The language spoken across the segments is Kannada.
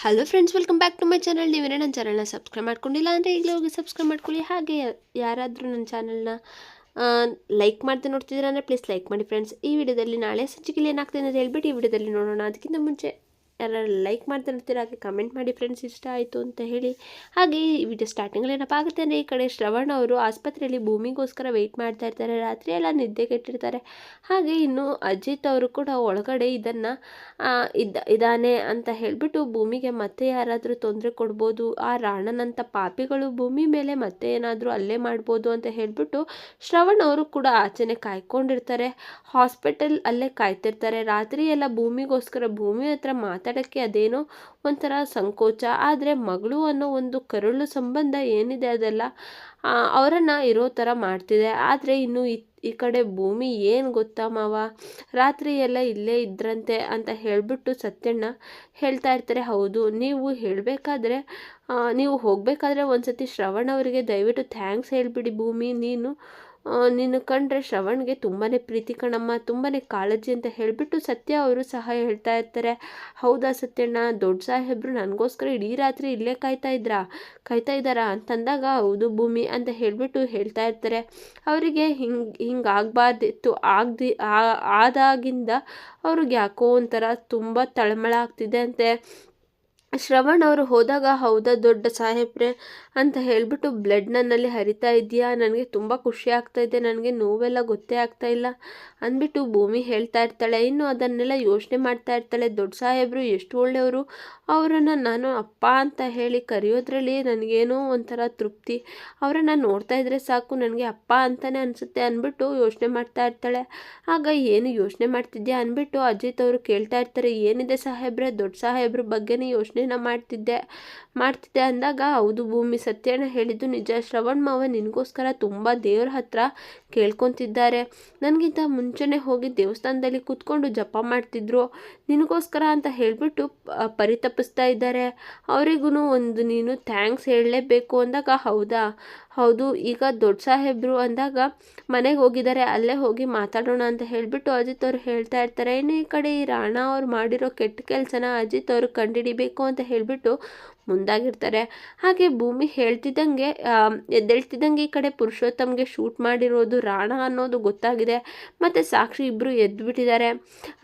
Hello friends welcome back to my channel ನೀವೇನೇ ನನ್ನ ಚಾನಲ್ನ ಸಬ್ಸ್ಕ್ರೈಬ್ ಮಾಡ್ಕೊಂಡಿಲ್ಲ ಅಂದರೆ ಈಗಲೇ ಹೋಗಿ ಸಬ್ಸ್ಕ್ರೈಬ್ ಮಾಡ್ಕೊಳ್ಳಿ. ಹಾಗೆ ಯಾರಾದರೂ ನನ್ನ ಚಾನಲ್ನ ಲೈಕ್ ಮಾಡ್ತಾ ನೋಡ್ತಿದ್ದೀರಾ ಅಂದರೆ ಪ್ಲೀಸ್ ಲೈಕ್ ಮಾಡಿ ಫ್ರೆಂಡ್ಸ್ ಈ ವಿಡಿಯೋದಲ್ಲಿ ನಾಳೆ ಸಂಚಿಕೆಯಲ್ಲಿ ಏನಾಗ್ತದೆ ಅಂತ ಹೇಳ್ಬಿಟ್ಟು ಈ ವಿಡಿಯೋದಲ್ಲಿ ನೋಡೋಣ. ಅದಕ್ಕಿಂತ ಮುಂಚೆ ಯಾರು ಲೈಕ್ ಮಾಡ್ತಾ ಇರ್ತೀರ, ಹಾಗೆ ಕಮೆಂಟ್ ಮಾಡಿ ಫ್ರೆಂಡ್ಸ್ ಇಷ್ಟ ಆಯಿತು ಅಂತ ಹೇಳಿ. ಹಾಗೆ ಈ ವಿಡಿಯೋ ಸ್ಟಾರ್ಟಿಂಗಲ್ಲಿ ಆಗುತ್ತೆ ಅಂದರೆ ಈ ಕಡೆ ಶ್ರವಣ್ ಅವರು ಆಸ್ಪತ್ರೆಯಲ್ಲಿ ಭೂಮಿಗೋಸ್ಕರ ವೆಯ್ಟ್ ಮಾಡ್ತಾ ಇರ್ತಾರೆ, ರಾತ್ರಿ ಎಲ್ಲ ನಿದ್ದೆ ಕೆಟ್ಟಿರ್ತಾರೆ. ಹಾಗೆ ಇನ್ನು ಅಜಿತ್ ಅವರು ಕೂಡ ಒಳಗಡೆ ಇದನ್ನು ಇದ್ದ, ಇದ್ದಾನೆ ಅಂತ ಹೇಳಿಬಿಟ್ಟು ಭೂಮಿಗೆ ಮತ್ತೆ ಯಾರಾದರೂ ತೊಂದರೆ ಕೊಡ್ಬೋದು, ಆ ರಾಣನಂಥ ಪಾಪಿಗಳು ಭೂಮಿ ಮೇಲೆ ಮತ್ತೆ ಏನಾದರೂ ಅಲ್ಲೇ ಮಾಡ್ಬೋದು ಅಂತ ಹೇಳಿಬಿಟ್ಟು ಶ್ರವಣ್ ಅವರು ಕೂಡ ಆಚೆನೆ ಕಾಯ್ಕೊಂಡಿರ್ತಾರೆ. ಹಾಸ್ಪಿಟಲ್ ಅಲ್ಲೇ ಕಾಯ್ತಿರ್ತಾರೆ. ರಾತ್ರಿ ಎಲ್ಲ ಭೂಮಿಗೋಸ್ಕರ ಭೂಮಿ ಹತ್ರ ಮಾತಾಡೋಕ್ಕೆ ಅದೇನೋ ಒಂಥರ ಸಂಕೋಚ. ಆದರೆ ಮಗಳು ಅನ್ನೋ ಒಂದು ಕರುಳು ಸಂಬಂಧ ಏನಿದೆ ಅದೆಲ್ಲ ಅವರನ್ನು ಇರೋ ಥರ ಮಾಡ್ತಿದೆ. ಆದರೆ ಇನ್ನು ಈ ಕಡೆ ಭೂಮಿ ಏನು ಗೊತ್ತಾ ಮಾವ? ರಾತ್ರಿ ಎಲ್ಲ ಇಲ್ಲೇ ಇದ್ರಂತೆ ಅಂತ ಹೇಳಿಬಿಟ್ಟು ಸತ್ಯಣ್ಣ ಹೇಳ್ತಾ ಇರ್ತಾರೆ. ಹೌದು, ನೀವು ಹೇಳಬೇಕಾದ್ರೆ ನೀವು ಹೋಗಬೇಕಾದ್ರೆ ಒಂದು ಸತಿ ಶ್ರವಣ್ ಅವರಿಗೆ ದಯವಿಟ್ಟು ಥ್ಯಾಂಕ್ಸ್ ಹೇಳಿಬಿಡಿ ಭೂಮಿ. ನೀನು ನೀನು ಕಂಡ್ರೆ ಶ್ರವಣ್ಗೆ ತುಂಬಾ ಪ್ರೀತಿ ಕಣಮ್ಮ ತುಂಬಾ ಕಾಳಜಿ ಅಂತ ಹೇಳಿಬಿಟ್ಟು ಸತ್ಯ ಅವರು ಸಹ ಹೇಳ್ತಾ ಇರ್ತಾರೆ. ಹೌದಾ ಸತ್ಯಣ್ಣ, ದೊಡ್ಡ ಸಾಹೇಬರು ನನಗೋಸ್ಕರ ಇಡೀ ರಾತ್ರಿ ಇಲ್ಲೇ ಕಾಯ್ತಾ ಇದ್ರಾ? ಕಾಯ್ತಾ ಇದ್ದಾರಾ? ಅಂತಂದಾಗ, ಹೌದು ಭೂಮಿ ಅಂತ ಹೇಳಿಬಿಟ್ಟು ಹೇಳ್ತಾ ಇರ್ತಾರೆ. ಅವರಿಗೆ ಹಿಂಗೆ ಹಿಂಗೆ ಆಗಬಾರ್ದಿತ್ತು ಆಗದಿ ಆದಾಗಿಂದ ಅವ್ರಿಗೆ ಯಾಕೋ ಒಂಥರ ತುಂಬ ತಳಮಳ ಆಗ್ತಿದೆ ಅಂತೆ. ಶ್ರವಣ್ ಅವರು ಹೋದಾಗ, ಹೌದಾ ದೊಡ್ಡ ಸಾಹೇಬ್ರೆ ಅಂತ ಹೇಳಿಬಿಟ್ಟು ಬ್ಲಡ್ ನನ್ನಲ್ಲಿ ಹರಿತಾ ಇದೆಯಾ? ನನಗೆ ತುಂಬ ಖುಷಿ ಆಗ್ತಾ ಇದೆ. ನನಗೆ ನೋವೆಲ್ಲ ಗೊತ್ತೇ ಆಗ್ತಾ ಇಲ್ಲ ಅಂದ್ಬಿಟ್ಟು ಭೂಮಿ ಹೇಳ್ತಾ ಇರ್ತಾಳೆ. ಇನ್ನು ಅದನ್ನೆಲ್ಲ ಯೋಚನೆ ಮಾಡ್ತಾ ಇರ್ತಾಳೆ. ದೊಡ್ಡ ಸಾಹೇಬರು, ಎಷ್ಟು ಒಳ್ಳೆಯವರು. ಅವರನ್ನು ನಾನು ಅಪ್ಪ ಅಂತ ಹೇಳಿ ಕರೆಯೋದ್ರಲ್ಲಿ ನನಗೇನೋ ಒಂಥರ ತೃಪ್ತಿ. ಅವರನ್ನು ನೋಡ್ತಾ ಇದ್ರೆ ಸಾಕು. ನನಗೆ ಅಪ್ಪ ಅಂತಲೇ ಅನಿಸುತ್ತೆ ಅಂದ್ಬಿಟ್ಟು ಯೋಚನೆ ಮಾಡ್ತಾ ಇರ್ತಾಳೆ. ಆಗ ಏನು ಯೋಚನೆ ಮಾಡ್ತಿದ್ಯಾ? ಅಂದ್ಬಿಟ್ಟು ಅಜಿತ್ ಅವರು ಕೇಳ್ತಾ ಇರ್ತಾರೆ. ಏನಿದೆ ಸಾಹೇಬ್ರೆ? ದೊಡ್ಡ ಸಾಹೇಬ್ರ ಬಗ್ಗೆನೇ ಯೋಚನೆನ ಮಾಡ್ತಿದ್ದೆ. ಮಾಡ್ತಿದ್ದೆ ಅಂದಾಗ ಹೌದು ಭೂಮಿ ಸತ್ಯನ ಹೇಳಿದ್ದು ನಿಜ. ಶ್ರವಣ್ ಮಾವ ನಿನಗೋಸ್ಕರ ತುಂಬ ದೇವ್ರ ಹತ್ರ ಕೇಳ್ಕೊತಿದ್ದಾರೆ. ನನಗಿಂತ ಮುಂಚೆನೇ ಹೋಗಿ ದೇವಸ್ಥಾನದಲ್ಲಿ ಕೂತ್ಕೊಂಡು ಜಪ ಮಾಡ್ತಿದ್ರು. ನಿನಗೋಸ್ಕರ ಅಂತ ಹೇಳಿಬಿಟ್ಟು ಪರಿತಪಿಸ್ತಾ ಇದ್ದಾರೆ. ಅವರಿಗೂ ಒಂದು ನೀನು ಥ್ಯಾಂಕ್ಸ್ ಹೇಳಲೇಬೇಕು ಅಂದಾಗ ಹೌದಾ? ಹೌದು, ಈಗ ದೊಡ್ಡ ಸಾಹೇಬ್ರು ಅಂದಾಗ ಮನೆಗೆ ಹೋಗಿದ್ದಾರೆ. ಅಲ್ಲೇ ಹೋಗಿ ಮಾತಾಡೋಣ ಅಂತ ಹೇಳಿಬಿಟ್ಟು ಅಜಿತ್ ಅವರು ಹೇಳ್ತಾ ಇರ್ತಾರೆ. ಇನ್ನು ಈ ಕಡೆ ಈ ರಾಣ ಅವ್ರು ಮಾಡಿರೋ ಕೆಟ್ಟ ಕೆಲಸನ ಅಜಿತ್ ಅವರು ಕಂಡುಹಿಡಿಬೇಕು ಅಂತ ಹೇಳಿಬಿಟ್ಟು ಮುಂದಾಗಿರ್ತಾರೆ. ಹಾಗೆ ಭೂಮಿ ಹೇಳ್ತಿದ್ದಂಗೆ ಎದ್ದೇಳ್ತಿದ್ದಂಗೆ ಈ ಕಡೆ ಪುರುಷೋತ್ತಮ್ಗೆ ಶೂಟ್ ಮಾಡಿರೋದು ರಾಣ ಅನ್ನೋದು ಗೊತ್ತಾಗಿದೆ. ಮತ್ತು ಸಾಕ್ಷಿ ಇಬ್ಬರು ಎದ್ದುಬಿಟ್ಟಿದ್ದಾರೆ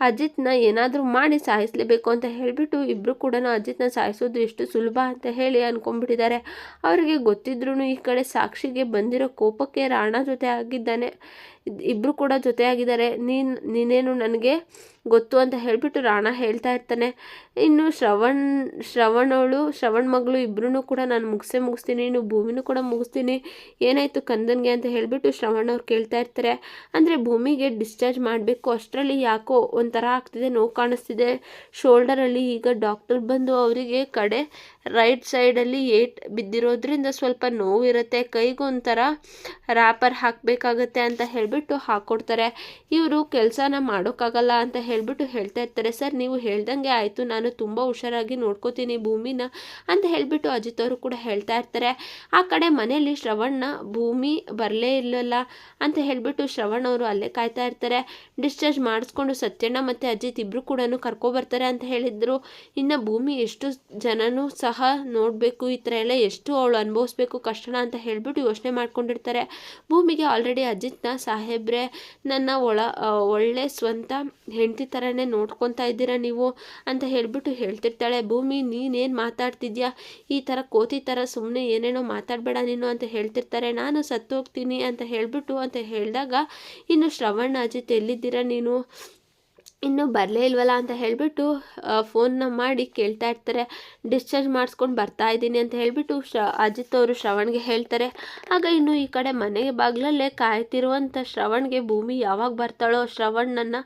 ಅಜಿತ್ನ ಏನಾದರೂ ಮಾಡಿ ಸಾಯಿಸಲೇಬೇಕು ಅಂತ ಹೇಳಿಬಿಟ್ಟು ಇಬ್ಬರು ಕೂಡ ಅಜಿತ್ನ ಸಾಯಿಸೋದು ಎಷ್ಟು ಸುಲಭ ಅಂತ ಹೇಳಿ ಅಂದ್ಕೊಂಡ್ಬಿಟ್ಟಿದ್ದಾರೆ ಅವರಿಗೆ ಗೊತ್ತಿದ್ರೂ ಈ ಕಡೆ ಸಾಕ್ಷಿಗೆ ಬಂದಿರೋ ಕೋಪಕ್ಕೆ ರಾಣ ಜೊತೆ ಆಗಿದ್ದಾನೆ. ಇಬ್ಬರು ಕೂಡ ಜೊತೆಯಾಗಿದ್ದಾರೆ. ನೀನು, ನೀನೇನು ನನಗೆ ಗೊತ್ತು ಅಂತ ಹೇಳಿಬಿಟ್ಟು ರಾಣ ಹೇಳ್ತಾ ಇರ್ತಾನೆ. ಇನ್ನು ಶ್ರವಣ್ ಶ್ರವಣವಳು ಶ್ರವಣ್ ಮಗಳು ಇಬ್ಬರೂ ಕೂಡ ನಾನು ಮುಗಿಸೇ ಮುಗಿಸ್ತೀನಿ. ಇನ್ನು ಭೂಮಿನೂ ಕೂಡ ಮುಗಿಸ್ತೀನಿ. ಏನಾಯಿತು ಕಂದನ್ಗೆ ಅಂತ ಹೇಳಿಬಿಟ್ಟು ಶ್ರವಣ್ ಅವ್ರು ಕೇಳ್ತಾ ಇರ್ತಾರೆ. ಅಂದರೆ ಭೂಮಿಗೆ ಡಿಸ್ಚಾರ್ಜ್ ಮಾಡಬೇಕು. ಅಷ್ಟರಲ್ಲಿ ಯಾಕೋ ಒಂಥರ ಆಗ್ತಿದೆ. ನೋವು ಕಾಣಿಸ್ತಿದೆ. ಶೋಲ್ಡರಲ್ಲಿ ಈಗ ಡಾಕ್ಟರ್ ಬಂದು ಅವರಿಗೆ ಕಡೆ ರೈಟ್ ಸೈಡಲ್ಲಿ ಏಟ್ ಬಿದ್ದಿರೋದ್ರಿಂದ ಸ್ವಲ್ಪ ನೋವಿರುತ್ತೆ. ಕೈಗೊಂಥರ ರ್ಯಾಪರ್ ಹಾಕಬೇಕಾಗತ್ತೆ ಅಂತ ಹೇಳಿಬಿಟ್ಟು ಹಾಕ್ಕೊಡ್ತಾರೆ ಇವರು ಕೆಲಸನ ಮಾಡೋಕ್ಕಾಗಲ್ಲ ಅಂತ ಹೇಳಿಬಿಟ್ಟು ಹೇಳ್ತಾ ಇರ್ತಾರೆ. ಸರ್, ನೀವು ಹೇಳ್ದಂಗೆ ಆಯಿತು. ನಾನು ತುಂಬ ಹುಷಾರಾಗಿ ನೋಡ್ಕೋತೀನಿ ಭೂಮಿನ ಅಂತ ಹೇಳಿಬಿಟ್ಟು ಅಜಿತ್ ಅವರು ಕೂಡ ಹೇಳ್ತಾ ಇರ್ತಾರೆ. ಆ ಕಡೆ ಮನೆಯಲ್ಲಿ ಶ್ರವಣ್ಣ ಭೂಮಿ ಬರಲೇ ಇಲ್ಲಲ್ಲ ಅಂತ ಹೇಳಿಬಿಟ್ಟು ಶ್ರವಣ್ ಅವರು ಅಲ್ಲೇ ಕಾಯ್ತಾ ಇರ್ತಾರೆ. ಡಿಸ್ಚಾರ್ಜ್ ಮಾಡಿಸ್ಕೊಂಡು ಸತ್ಯಣ್ಣ ಮತ್ತು ಅಜಿತ್ ಇಬ್ಬರು ಕೂಡ ಕರ್ಕೊಬರ್ತಾರೆ ಅಂತ ಹೇಳಿದ್ರು. ಇನ್ನು ಭೂಮಿ ಎಷ್ಟು ಜನನೂ ಸಹ ನೋಡಬೇಕು. ಈ ಥರ ಎಲ್ಲ ಎಷ್ಟು ಅವಳು ಅನುಭವಿಸ್ಬೇಕು ಕಷ್ಟನ ಅಂತ ಹೇಳಿಬಿಟ್ಟು ಯೋಚನೆ ಮಾಡ್ಕೊಂಡಿರ್ತಾರೆ. ಭೂಮಿಗೆ ಆಲ್ರೆಡಿ ಅಜಿತ್ನ ಸಾಹೇಬ್ರೆ, ನನ್ನ ಒಳ ಒಳ್ಳೆ ಸ್ವಂತ ಹೆಂಡತಿ ಥರನೇ ನೋಡ್ಕೊತಾ ಇದ್ದೀರಾ ನೀವು ಅಂತ ಹೇಳಿಬಿಟ್ಟು ಹೇಳ್ತಿರ್ತಾಳೆ. ಭೂಮಿ, ನೀನೇನು ಮಾತಾಡ್ತಿದ್ಯಾ? ಈ ಥರ ಕೋತಿ ಥರ ಸುಮ್ಮನೆ ಏನೇನೋ ಮಾತಾಡಬೇಡ ನೀನು ಅಂತ ಹೇಳ್ತಿರ್ತಾರೆ. ನಾನು ಸತ್ತೋಗ್ತೀನಿ ಅಂತ ಹೇಳಿಬಿಟ್ಟು ಅಂತ ಹೇಳಿದಾಗ, ಇನ್ನು ಶ್ರವಣ್ ಅಜಿತ್ ಎಲ್ಲಿದ್ದೀರಾ ನೀನು? ಇನ್ನೂ ಬರಲೇ ಇಲ್ವಲ್ಲ ಅಂತ ಹೇಳಿಬಿಟ್ಟು ಫೋನ್ನ ಮಾಡಿ ಕೇಳ್ತಾ ಇರ್ತಾರೆ. ಡಿಸ್ಚಾರ್ಜ್ ಮಾಡಿಸ್ಕೊಂಡು ಬರ್ತಾ ಇದ್ದೀನಿ ಅಂತ ಹೇಳಿಬಿಟ್ಟು ಶ್ರ ಅಜಿತ್ ಅವರು ಶ್ರವಣ್ಗೆ ಹೇಳ್ತಾರೆ. ಆಗ ಇನ್ನು ಈ ಕಡೆ ಮನೆಗೆ ಬಾಗಿಲಲ್ಲೇ ಕಾಯ್ತಿರುವಂಥ ಶ್ರವಣ್ಗೆ ಭೂಮಿ ಯಾವಾಗ ಬರ್ತಾಳೋ ಶ್ರವಣ್ಣನ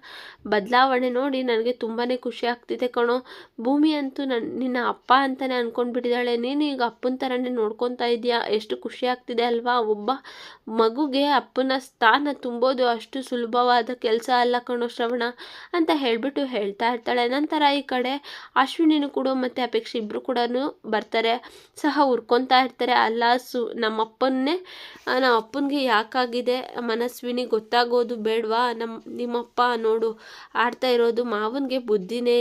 ಬದಲಾವಣೆ ನೋಡಿ ನನಗೆ ತುಂಬಾ ಖುಷಿ ಆಗ್ತಿದೆ ಕಣೋ. ಭೂಮಿ ಅಂತೂ ನನ್ನ ನಿನ್ನ ಅಪ್ಪ ಅಂತಲೇ ಅಂದ್ಕೊಂಡ್ಬಿಟ್ಟಿದ್ದಾಳೆ ನೀನು ಈಗ ಅಪ್ಪನ ಥರನೇ ನೋಡ್ಕೊತಾ ಇದೆಯಾ ಎಷ್ಟು ಖುಷಿ ಆಗ್ತಿದೆ ಅಲ್ವಾ? ಒಬ್ಬ ಮಗುಗೆ ಅಪ್ಪನ ಸ್ಥಾನ ತುಂಬೋದು ಅಷ್ಟು ಸುಲಭವಾದ ಕೆಲಸ ಅಲ್ಲ ಕಣೋ ಶ್ರವಣ. ಅಂತ ಹೇಳಿಬಿಟ್ಟು ಹೇಳ್ತಾ ಇರ್ತಾಳೆ. ನಂತರ ಈ ಕಡೆ ಅಶ್ವಿನಿನೂ ಕೂಡ ಮತ್ತು ಅಪೇಕ್ಷೆ ಇಬ್ಬರು ಕೂಡ ಬರ್ತಾರೆ. ಸಹ ಹುರ್ಕೊತಾ ಇರ್ತಾರೆ. ಅಲ್ಲ ಸು, ನಮ್ಮಪ್ಪನ್ನೇ ನಮ್ಮ ಅಪ್ಪನಿಗೆ ಯಾಕಾಗಿದೆ? ಮನಸ್ವಿನಿ ಗೊತ್ತಾಗೋದು ಬೇಡವಾ? ನಮ್ಮ ನಿಮ್ಮಪ್ಪ ನೋಡು, ಆಡ್ತಾ ಇರೋದು ಮಾವನಿಗೆ ಬುದ್ಧಿನೇ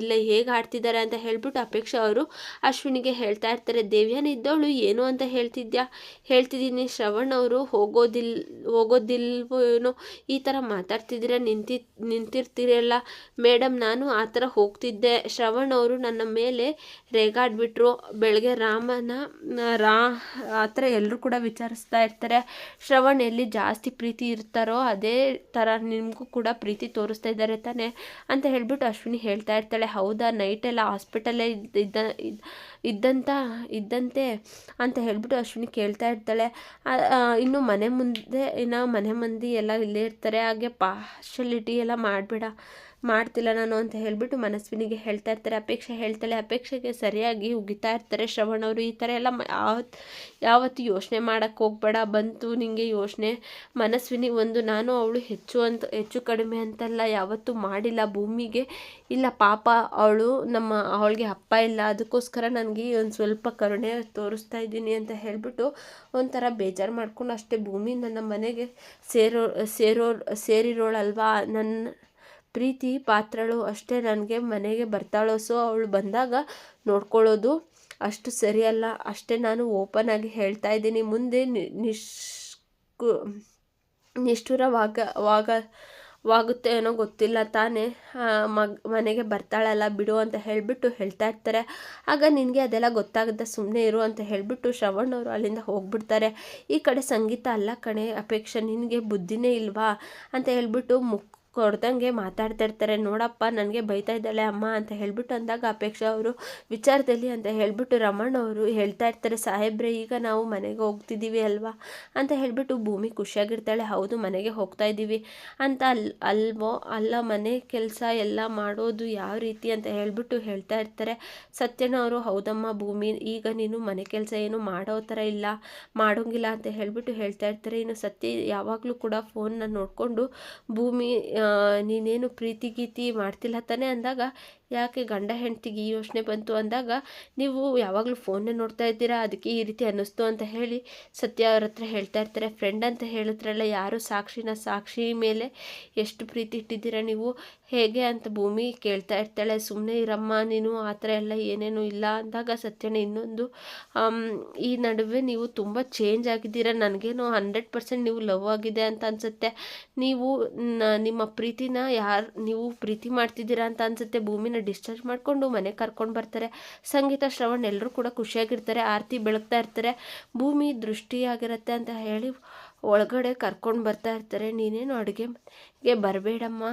ಇಲ್ಲ ಹೇಗೆ ಆಡ್ತಿದ್ದಾರೆ ಅಂತ ಹೇಳಿಬಿಟ್ಟು ಅಪೇಕ್ಷೆ ಅವರು ಅಶ್ವಿನಿಗೆ ಹೇಳ್ತಾ ಇರ್ತಾರೆ. ದೇವ್ಯಾನ ಇದ್ದವಳು ಏನು ಅಂತ ಹೇಳ್ತಿದ್ಯಾ? ಹೇಳ್ತಿದ್ದೀನಿ ಶ್ರವಣ್ ಅವರು ಹೋಗೋದಿಲ್ ಹೋಗೋದಿಲ್ವೋ ಏನೋ ಈ ಥರ ಮಾತಾಡ್ತಿದ್ದೀರ? ನಿಂತಿ ನಿಂತಿರ್ತೀರಲ್ಲ ಮೇಡಮ್ ನಾನು ಆ ಥರ ಹೋಗ್ತಿದ್ದೆ. ಶ್ರವಣ್ ಅವರು ನನ್ನ ಮೇಲೆ ರೇಗಾಡ್ಬಿಟ್ರು. ಬೆಳಗ್ಗೆ ರಾಮನ ರಾ, ಆ ಥರ ಎಲ್ಲರೂ ಕೂಡ ವಿಚಾರಿಸ್ತಾ ಇರ್ತಾರೆ. ಶ್ರವಣ್ ಎಲ್ಲಿ ಜಾಸ್ತಿ ಪ್ರೀತಿ ಇರ್ತಾರೋ ಅದೇ ಥರ ನಿಮಗೂ ಕೂಡ ಪ್ರೀತಿ ತೋರಿಸ್ತಾ ಇದ್ದಾರೆ ತಾನೆ ಅಂತ ಹೇಳ್ಬಿಟ್ಟು ಅಶ್ವಿನಿ ಹೇಳ್ತಾ ಇರ್ತಾಳೆ. ಹೌದಾ, ನೈಟೆಲ್ಲ ಹಾಸ್ಪಿಟಲ್ಲೇ ಇದ್ದ, ಇದ್ದ- ಇದ್ದ- ಇದ್ದಂತ, ಇದ್ದಂತೆ ಅಂತ ಹೇಳ್ಬಿಟ್ಟು ಅಶ್ವಿನಿ ಕೇಳ್ತಾ ಇರ್ತಾಳೆ. ಇನ್ನು ಮನೆ ಮುಂದೆ, ಇನ್ನು ಮನೆ ಮಂದಿ ಎಲ್ಲ ಇಲ್ಲೇ ಇರ್ತಾರೆ. ಹಾಗೆ ಪಾರ್ಶಲಿಟಿ ಎಲ್ಲ ಮಾಡಬೇಡ. ಮಾಡ್ತಿಲ್ಲ ನಾನು ಅಂತ ಹೇಳ್ಬಿಟ್ಟು ಮನಸ್ವಿನಿಗೆ ಹೇಳ್ತಾ ಇರ್ತಾರೆ. ಅಪೇಕ್ಷೆ ಹೇಳ್ತಾಳೆ ಅಪೇಕ್ಷೆಗೆ ಸರಿಯಾಗಿ ಉಗಿತಾ ಇರ್ತಾರೆ. ಶ್ರವಣ್ ಅವರು ಈ ಥರ ಎಲ್ಲ ಯಾವತ್ತು ಯಾವತ್ತು ಯೋಚನೆ ಮಾಡೋಕ್ಕೆ ಹೋಗ್ಬೇಡ. ಬಂತು ನಿಮಗೆ ಯೋಚನೆ. ಮನಸ್ವಿನಿ ಒಂದು ನಾನು ಅವಳು ಹೆಚ್ಚು ಅಂತ, ಹೆಚ್ಚು ಕಡಿಮೆ ಅಂತಲ್ಲ, ಯಾವತ್ತೂ ಮಾಡಿಲ್ಲ ಭೂಮಿಗೆ. ಇಲ್ಲ ಪಾಪ ಅವಳು ನಮ್ಮ ಅವಳಿಗೆ ಅಪ್ಪ ಇಲ್ಲ. ಅದಕ್ಕೋಸ್ಕರ ನನಗೆ ಒಂದು ಸ್ವಲ್ಪ ಕರುಣೆ ತೋರಿಸ್ತಾ ಇದ್ದೀನಿ ಅಂತ ಹೇಳಿಬಿಟ್ಟು ಒಂಥರ ಬೇಜಾರು ಮಾಡ್ಕೊಂಡು ಅಷ್ಟೇ ಭೂಮಿ ನನ್ನ ಮನೆಗೆ ಸೇರೋ ಸೇರೋ, ಸೇರಿರೋಳಲ್ವಾ? ನನ್ನ ಪ್ರೀತಿ ಪಾತ್ರಳು ಅಷ್ಟೇ ನನಗೆ ಮನೆಗೆ ಬರ್ತಾಳೋ ಸೊ ಅವಳು ಬಂದಾಗ ನೋಡ್ಕೊಳ್ಳೋದು ಅಷ್ಟು ಸರಿಯಲ್ಲ. ಅಷ್ಟೇ ನಾನು ಓಪನ್ ಆಗಿ ಹೇಳ್ತಾ ಇದ್ದೀನಿ. ಮುಂದೆ ನಿಷ್ಕು, ನಿಷ್ಠುರವಾಗ, ವಾಗ, ವಾಗುತ್ತೆ ಏನೋ ಗೊತ್ತಿಲ್ಲ ತಾನೇ. ಮಗ, ಮನೆಗೆ ಬರ್ತಾಳಲ್ಲ, ಬಿಡು ಅಂತ ಹೇಳಿಬಿಟ್ಟು ಹೇಳ್ತಾ ಇರ್ತಾರೆ. ಆಗ ನಿನಗೆ ಅದೆಲ್ಲ ಗೊತ್ತಾಗದ ಸುಮ್ಮನೆ ಇರು ಅಂತ ಹೇಳಿಬಿಟ್ಟು ಶ್ರವಣ್ ಅವರು ಅಲ್ಲಿಂದ ಹೋಗ್ಬಿಡ್ತಾರೆ. ಈ ಕಡೆ ಸಂಗೀತ ಅಲ್ಲ ಕಣೆ, ಅಪೇಕ್ಷೆ ನಿನಗೆ ಬುದ್ಧಿನೇ ಇಲ್ವಾ ಅಂತ ಹೇಳ್ಬಿಟ್ಟು ಮುಕ್ ಕೊಡ್ದಂಗೆ ಮಾತಾಡ್ತಾ ಇರ್ತಾರೆ. ನೋಡಪ್ಪ, ನನಗೆ ಬೈತಾ ಇದ್ದಾಳೆ ಅಮ್ಮ ಅಂತ ಹೇಳ್ಬಿಟ್ಟು ಅಂದಾಗ ಅಪೇಕ್ಷೆ ಅವರು ವಿಚಾರದಲ್ಲಿ ಅಂತ ಹೇಳ್ಬಿಟ್ಟು ರಮಣ್ ಅವರು ಹೇಳ್ತಾ ಇರ್ತಾರೆ, ಸಾಹೇಬ್ರೆ, ಈಗ ನಾವು ಮನೆಗೆ ಹೋಗ್ತಿದ್ದೀವಿ ಅಲ್ವಾ? ಅಂತ ಹೇಳ್ಬಿಟ್ಟು ಭೂಮಿ ಖುಷಿಯಾಗಿರ್ತಾಳೆ. ಹೌದು, ಮನೆಗೆ ಹೋಗ್ತಾ ಇದ್ದೀವಿ. ಅಂತ ಅಲ್ಲಿ ಅಲ್ವೋ, ಅಲ್ಲ, ಮನೆ ಕೆಲಸ ಎಲ್ಲ ಮಾಡೋದು ಯಾವ ರೀತಿ ಅಂತ ಹೇಳ್ಬಿಟ್ಟು ಹೇಳ್ತಾ ಇರ್ತಾರೆ. ಸತ್ಯನ ಅವರು, ಹೌದಮ್ಮ ಭೂಮಿ, ಈಗ ನೀನು ಮನೆ ಕೆಲಸ ಏನು ಮಾಡೋ ಥರ ಇಲ್ಲ, ಮಾಡೋಂಗಿಲ್ಲ ಅಂತ ಹೇಳ್ಬಿಟ್ಟು ಹೇಳ್ತಾ ಇರ್ತಾರೆ. ಇನ್ನು ಸತ್ಯ ಯಾವಾಗಲೂ ಕೂಡ ಫೋನ್ನ ನೋಡಿಕೊಂಡು ಭೂಮಿ ನೀನೇನು ಪ್ರೀತಿ ಗೀತಿ ಮಾಡ್ತಿಲ್ಲ ತಾನೇ ಅಂದಾಗ ಯಾಕೆ ಗಂಡ ಹೆಂಡ್ತಿಗೆ ಈ ಯೋಚನೆ ಬಂತು ಅಂದಾಗ, ನೀವು ಯಾವಾಗಲೂ ಫೋನ್ನೇ ನೋಡ್ತಾ ಇದ್ದೀರಾ, ಅದಕ್ಕೆ ಈ ರೀತಿ ಅನ್ನಿಸ್ತು ಅಂತ ಹೇಳಿ ಸತ್ಯ ಅವ್ರ ಹತ್ರ ಹೇಳ್ತಾ ಇರ್ತಾರೆ. ಫ್ರೆಂಡ್ ಅಂತ ಹೇಳಿದ್ರಲ್ಲ, ಯಾರು ಸಾಕ್ಷಿನ ಸಾಕ್ಷಿ ಮೇಲೆ ಎಷ್ಟು ಪ್ರೀತಿ ಇಟ್ಟಿದ್ದೀರಾ ನೀವು? ಹೇಗೆ ಅಂತ ಭೂಮಿ ಕೇಳ್ತಾ ಇರ್ತಾಳೆ. ಸುಮ್ಮನೆ ಇರಮ್ಮ, ನೀನು ಆ ಥರ ಎಲ್ಲ ಏನೇನು ಇಲ್ಲ ಅಂದಾಗ ಸತ್ಯನ ಇನ್ನೊಂದು ಈ ನಡುವೆ ನೀವು ತುಂಬ ಚೇಂಜ್ ಆಗಿದ್ದೀರಾ. ನನಗೇನು ಹಂಡ್ರೆಡ್ ಪರ್ಸೆಂಟ್ ನೀವು ಲವ್ ಆಗಿದೆ ಅಂತ ಅನಿಸುತ್ತೆ. ನೀವು ನಿಮ್ಮ ಪ್ರೀತಿನ ಯಾರು, ನೀವು ಪ್ರೀತಿ ಮಾಡ್ತಿದ್ದೀರಾ ಅಂತ ಅನಿಸುತ್ತೆ. ಭೂಮಿನ ಡಿಸ್ಚಾರ್ಜ್ ಮಾಡಿಕೊಂಡು ಮನೆಗೆ ಕರ್ಕೊಂಡು ಬರ್ತಾರೆ. ಸಂಗೀತ, ಶ್ರವಣ್ ಎಲ್ಲರೂ ಕೂಡ ಖುಷಿಯಾಗಿರ್ತಾರೆ, ಆರತಿ ಬೆಳಗ್ತಾ ಇರ್ತಾರೆ. ಭೂಮಿ ದೃಷ್ಟಿಯಾಗಿರುತ್ತೆ ಅಂತ ಹೇಳಿ ಒಳಗಡೆ ಕರ್ಕೊಂಡು ಬರ್ತಾ ಇರ್ತಾರೆ. ನೀನೇನು ಅಡುಗೆಗೆ ಬರಬೇಡಮ್ಮ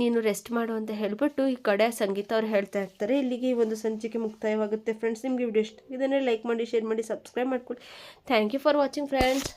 ನೀನು ರೆಸ್ಟ್ ಮಾಡು ಅಂತ ಹೇಳ್ಬಿಟ್ಟು ಈ ಕಡೆ ಸಂಗೀತ ಅವ್ರು ಹೇಳ್ತಾ ಇರ್ತಾರೆ. ಇಲ್ಲಿಗೆ ಈ ಒಂದು ಸಂಚಿಕೆ ಮುಕ್ತಾಯವಾಗುತ್ತೆ. ಫ್ರೆಂಡ್ಸ್ ನಿಮಗೆ ವಿಡಿಯೋ ಇಷ್ಟ ಇದನ್ನೇ ಲೈಕ್ ಮಾಡಿ, ಶೇರ್ ಮಾಡಿ, ಸಬ್ಸ್ಕ್ರೈಬ್ ಮಾಡ್ಕೊಳ್ಳಿ. Thank you for watching friends